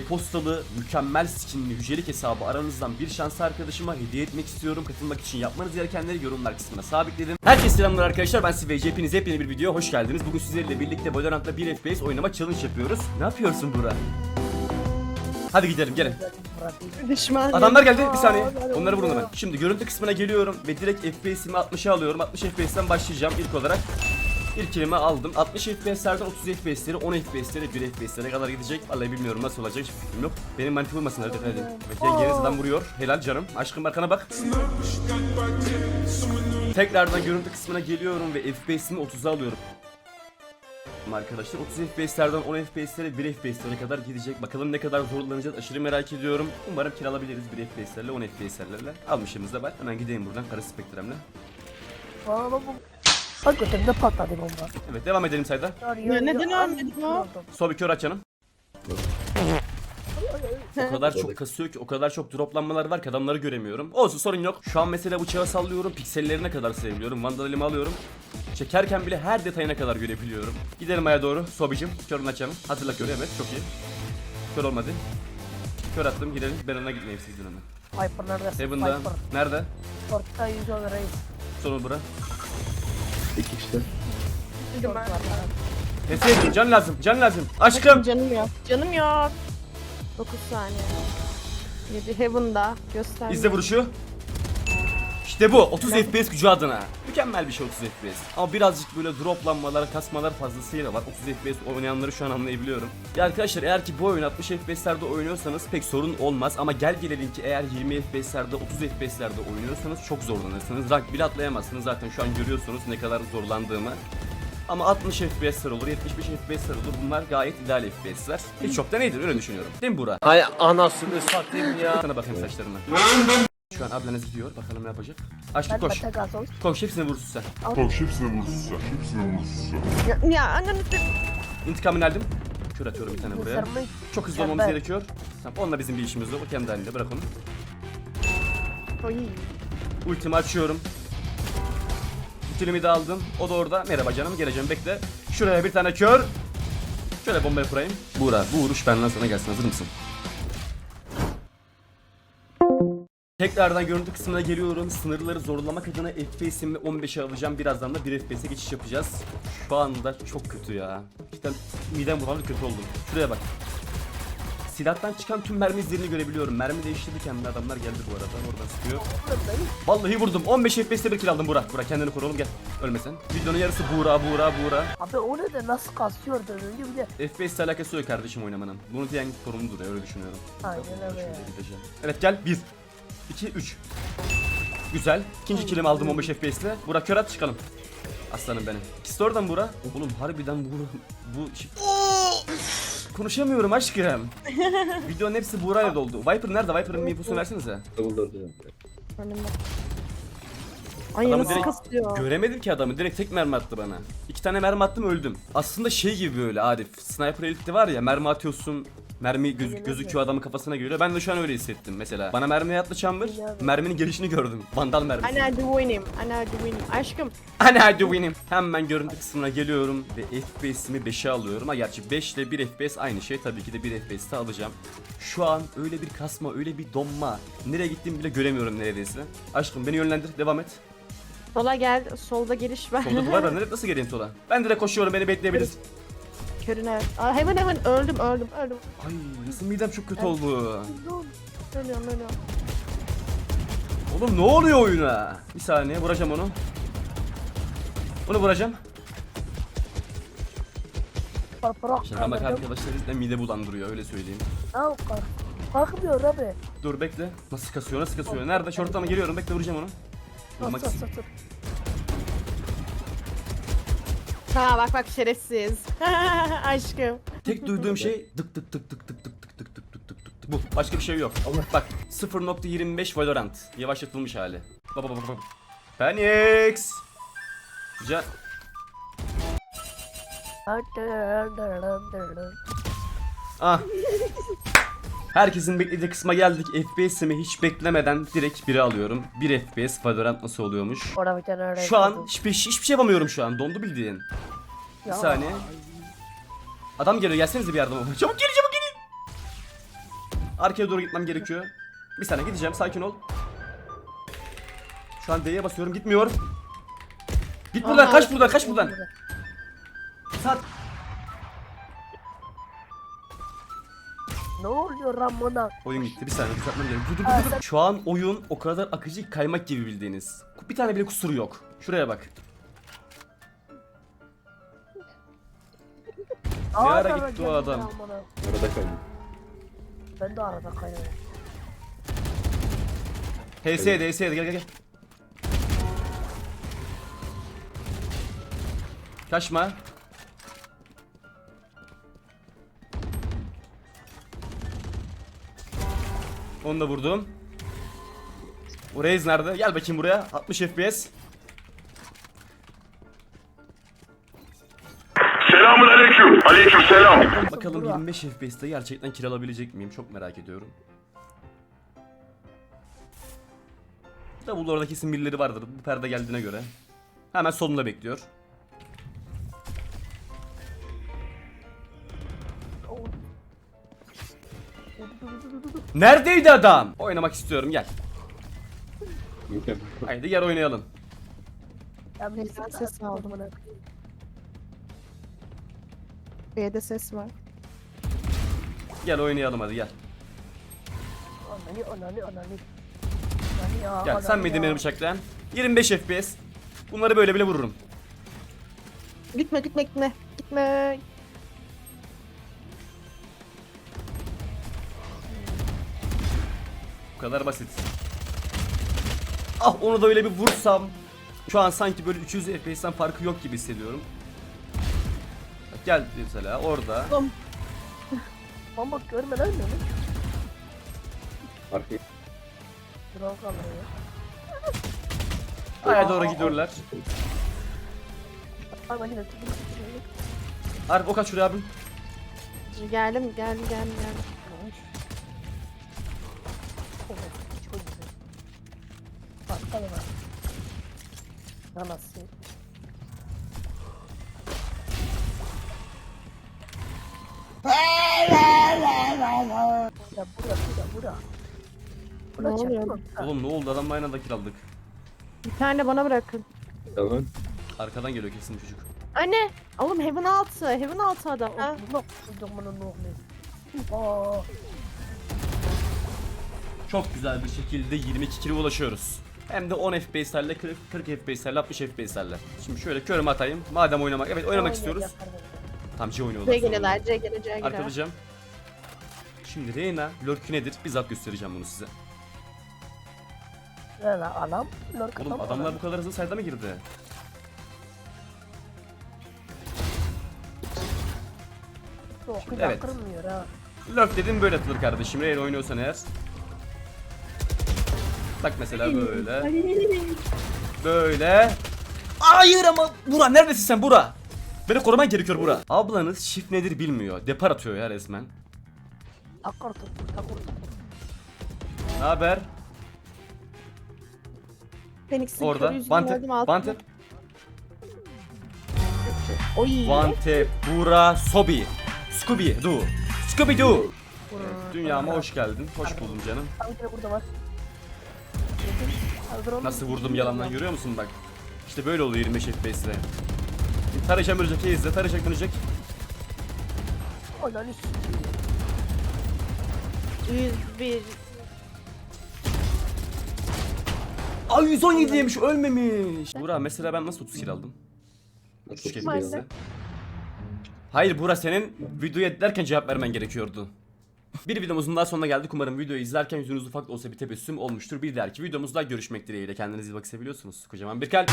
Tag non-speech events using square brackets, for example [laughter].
e-postalı, mükemmel skinli hücelik hesabı aranızdan bir şanslı arkadaşıma hediye etmek istiyorum. Katılmak için yapmanız gerekenleri yorumlar kısmına sabitledim. Herkese selamlar arkadaşlar ben Sivej. Hepiniz hepyeni bir videoya hoş geldiniz. Bugün sizlerle birlikte Valorant'ta 1 FPS oynama challenge yapıyoruz. Ne yapıyorsun Burak? Hadi gidelim gelin. Düşman. Adamlar geldi bir saniye. Onları vurun hemen. Şimdi görüntü kısmına geliyorum ve direkt FPS'imi 60'a alıyorum. 60 FPS'ten başlayacağım ilk olarak. İlk kelime aldım. 60 FPS'lerden 30 FPS'leri, 10 FPS'leri, 1 FPS'lere kadar gidecek. Vallahi bilmiyorum nasıl olacak hiç fikrim yok. Benim mantık olmasın hadi hadi. Evet yengeniz adam vuruyor. Helal canım. Aşkım arkana bak. Tekrardan görüntü kısmına geliyorum ve FPS'imi 30'a alıyorum. Arkadaşlar 30 FPS'lerden 10 FPS'lere 1 FPS'lere kadar gidecek. Bakalım ne kadar zorlanacağız aşırı merak ediyorum. Umarım kiralabiliriz 1 FPS'lerle 10 FPS'lerle. Almışımız da var. Hemen gideyim buradan kara spektremle. Aa, Bak götümde patladı bomba. Evet devam edelim sayda. Ya neden ölmedi bu? Sol bir kör aç canım. O kadar çok kasıyor ki o kadar çok droplanmalar var ki adamları göremiyorum. Olsun sorun yok. Şu an mesela bıçağı sallıyorum. Piksellerine kadar sayabiliyorum. Vandal elime alıyorum. Çekerken bile her detayına kadar görebiliyorum. Gidelim aya doğru. Sobicim. Körünü açalım. Hatırla körü evet çok iyi. Kör olmadı. Kör attım gidelim. Ben ona gitmeyeyim siz gidin hemen. Viper neredesin? Heaven'da. Viper. Nerede? Yüz olur reis. Sonu bura. İki işte. Neyse can lazım. Can lazım. Aşkım. Canım yok. Canım yok. 9 saniye. 7 Heaven'da. Göster. İzle vuruşu. İşte bu 30 FPS gücü adına. Mükemmel bir şey 30 FPS. Ama birazcık böyle droplanmalar, kasmalar fazlasıyla var. 30 FPS oynayanları şu an anlayabiliyorum. Ya arkadaşlar eğer ki bu oyun 60 FPS'lerde oynuyorsanız pek sorun olmaz. Ama gel gelelim ki eğer 20 FPS'lerde 30 FPS'lerde oynuyorsanız çok zorlanırsınız. Rank bile atlayamazsınız. Zaten şu an görüyorsunuz ne kadar zorlandığımı. Ama 60 FPS'ler olur, 75 FPS'ler olur. Bunlar gayet ideal FPS'ler. Hiç çok da nedir öyle düşünüyorum. Değil mi Burak? Hay anasını satayım ya. Sana bakayım saçlarına. Şu an ablanız gidiyor. Bakalım ne yapacak. Açtık Ben koş. gazoz. Koş hepsini vursun sen. Koş hepsine vursun sen. Hepsine vursun sen. Ya, ya ananı İntikamını aldım. Kür atıyorum bir tane buraya. Çok hızlı olmamız Mükemmel. gerekiyor. Tamam onunla bizim bir işimiz yok. O kendi halinde bırak onu. Oy. Ultimi açıyorum. Ultimi de aldım. O da orada. Merhaba canım geleceğim bekle. Şuraya bir tane kör. Şöyle bombayı kurayım. Buğra bu vuruş benden sana gelsin hazır mısın? Tekrardan görüntü kısmına geliyorum. Sınırları zorlamak adına FPS'imi 15'e alacağım. Birazdan da 1 FPS'e geçiş yapacağız. Şu anda çok kötü ya. Cidden midem bulandı kötü oldum. Şuraya bak. Silahtan çıkan tüm mermi izlerini görebiliyorum. Mermi değiştirirken de adamlar geldi bu arada. Oradan sıkıyor. Vallahi vurdum. 15 FPS'te bir kill aldım Burak. Burak kendini koru oğlum gel. Ölmesen. Videonun yarısı Buğra, Buğra, Buğra. Abi o ne de nasıl kasıyordu önce bir de. FPS ile alakası yok kardeşim oynamanın. Bunu diyen sorumludur ya öyle düşünüyorum. Aynen öyle ya. Şöyle gideceğim. Evet gel 1 2 3 Güzel. İkinci killimi aldım 15 FPS ile. Burak kör at çıkalım. Aslanım benim. İkisi oradan Burak. Oğlum harbiden bu bu Konuşamıyorum aşkım. [laughs] Videonun hepsi Buğra'yla doldu. Viper nerede? Viper'ın bir infosunu versenize. Double. Önümde. Ay Adamı nasıl direkt kasıyor? göremedim ki adamı. Direkt tek mermi attı bana. İki tane mermi attım öldüm. Aslında şey gibi böyle Arif. Sniper Elite'de var ya mermi atıyorsun. Mermi göz, gözüküyor adamın kafasına geliyor. Ben de şu an öyle hissettim mesela. Bana mermi attı chamber. Merminin gelişini gördüm. Vandal mermisi. I know the winning. Aşkım. Hadi win'im. Hemen görüntü kısmına geliyorum ve FPS'imi 5'e alıyorum. Ha gerçi 5 ile 1 FPS aynı şey. Tabii ki de 1 FPS'te alacağım. Şu an öyle bir kasma, öyle bir donma. Nereye gittiğimi bile göremiyorum neredeyse. Aşkım beni yönlendir, devam et. Sola gel. Solda geliş var. Solda duvar var. [laughs] Nereye nasıl geleyim sola? Ben direkt koşuyorum, beni bekleyebiliriz. Körüne. Aa, heaven heaven. Öldüm öldüm öldüm. Ay nasıl midem çok kötü oldu. Ölüyorum ölüyorum. Oğlum ne oluyor oyuna? Bir saniye vuracağım onu. Onu vuracağım. Bak bırak. Şaka bak kaldırdım. arkadaşlar cidden mide bulandırıyor öyle söyleyeyim. Ya kalk. Kalkmıyor abi. Dur bekle. Nasıl kasıyor nasıl kasıyor? Nerede? Şortta mı geliyorum bekle vuracağım onu. Vurmak Nasıl istiyorum. satır. Ha bak bak şerefsiz. Aşkım. Tek duyduğum şey dık dık dık dık dık dık dık dık dık dık dık dık dık. Bu. Başka bir şey yok. Bak 0.25 Valorant. Yavaşlatılmış hali. Baba baba baba. Phoenix. Ca ah. Herkesin beklediği kısma geldik. FPS'imi hiç beklemeden direkt 1'e alıyorum. 1 FPS Valorant nasıl oluyormuş? Şu an hiçbir, hiçbir şey yapamıyorum şu an. Dondu bildiğin. Bir saniye. Adam geliyor gelsenize bir yardıma. Çabuk gelin çabuk gelin. Arkaya doğru gitmem gerekiyor. Bir saniye gideceğim sakin ol. Şu an D'ye basıyorum gitmiyor. Git buradan kaç buradan kaç buradan. Sat. Ne oluyor lan bana? Oyun gitti bir saniye düzeltmem gerekiyor. Dur, dur, dur, dur. Şu an oyun o kadar akıcı ki kaymak gibi bildiğiniz. Bir tane bile kusuru yok. Şuraya bak. Aa, ara bana gitti o adam? lan bana. Arada kaldım. Ben de arada kaynadım. HS DS gel gel gel. Kaçma. Onu da vurdum. Bu Reis nerede? Gel bakayım buraya. 60 FPS. Selamun aleyküm. Aleyküm selam. Bakalım 25 FPS'te gerçekten kill alabilecek miyim? Çok merak ediyorum. Davul orada kesin birileri vardır. Bu perde geldiğine göre. Hemen solunda bekliyor. Neredeydi adam? Oynamak istiyorum gel. [laughs] Haydi gel oynayalım. Ya bir ses ses aldım. bana. B'de ses var. Gel oynayalım hadi gel. Anani anani anani. Anani ya. Gel sen anani miydin ya. beni bıçaklayan? 25 FPS. Bunları böyle bile vururum. Gitme gitme gitme. Gitme. Kadar basit. Ah onu da öyle bir vursam. Şu an sanki böyle 300 FPS'ten farkı yok gibi hissediyorum. Bak Gel mesela orada. Ama bak görme lan beni. Arkaya. Drone kaldırıyor. Aya doğru gidiyorlar. Bak bak yine tıkır tıkır. Arif o kaç şuraya abim. Geldim geldim geldim geldim. Çok güzel. Bak hadi bak. Anasını. Ya bura bura bura. Ne Bura oluyor? çakma. Oğlum ne oldu adamla aynı anda kill aldık. Bir tane bana bırakın. Tamam. Arkadan geliyor kesin çocuk. Anne. Oğlum Heaven altı. Heaven altı adam. Ha. Bunu ne oluyor? Aa, Çok güzel bir şekilde 22 kill'e ulaşıyoruz. Hem de 10 FPS'lerle 40, 40 FPS'lerle 60 FPS'lerle. Şimdi şöyle körümü atayım. Madem oynamak, evet oynamak istiyoruz. Tam C oynuyorlar. C geliyorlar. C gelir. Arkalayacağım. Şimdi Reyna lurkü nedir? Bizzat göstereceğim bunu size. Ne lan adam? Lork Oğlum adam, adamlar adam. bu kadar hızlı sayda mı girdi? Bir Evet. Lurk dedim böyle atılır kardeşim. Reyna oynuyorsan eğer. Bak mesela böyle. Böyle. Hayır ama Bura neredesin sen Bura? Beni koruman gerekiyor Bura. Ablanız shift nedir bilmiyor. Depar atıyor ya resmen. Ne haber? Phoenix'in Orada. altında. Vante. Oy. Vante. Bura. Sobi. Scooby. Doo. Scooby Doo. Dünyama hoş geldin. Hoş buldum canım. De burada var. Nasıl vurdum yalandan görüyor musun bak. İşte böyle oluyor 25 FPS'de. Tarayacağım ölecek izle tarayacak dönecek. Ananı s- 101. Ay 117 yemiş ölmemiş. Burak mesela ben nasıl 30 kill aldım? Nasıl Şu Ben de. FPS'de. Hayır Burak senin videoyu editlerken cevap vermen gerekiyordu. Bir videomuzun daha sonuna geldik. Umarım videoyu izlerken yüzünüz ufak da olsa bir tebessüm olmuştur. Bir dahaki videomuzda görüşmek dileğiyle. Kendinize iyi bakın seviyorsunuz. Kocaman bir kalp.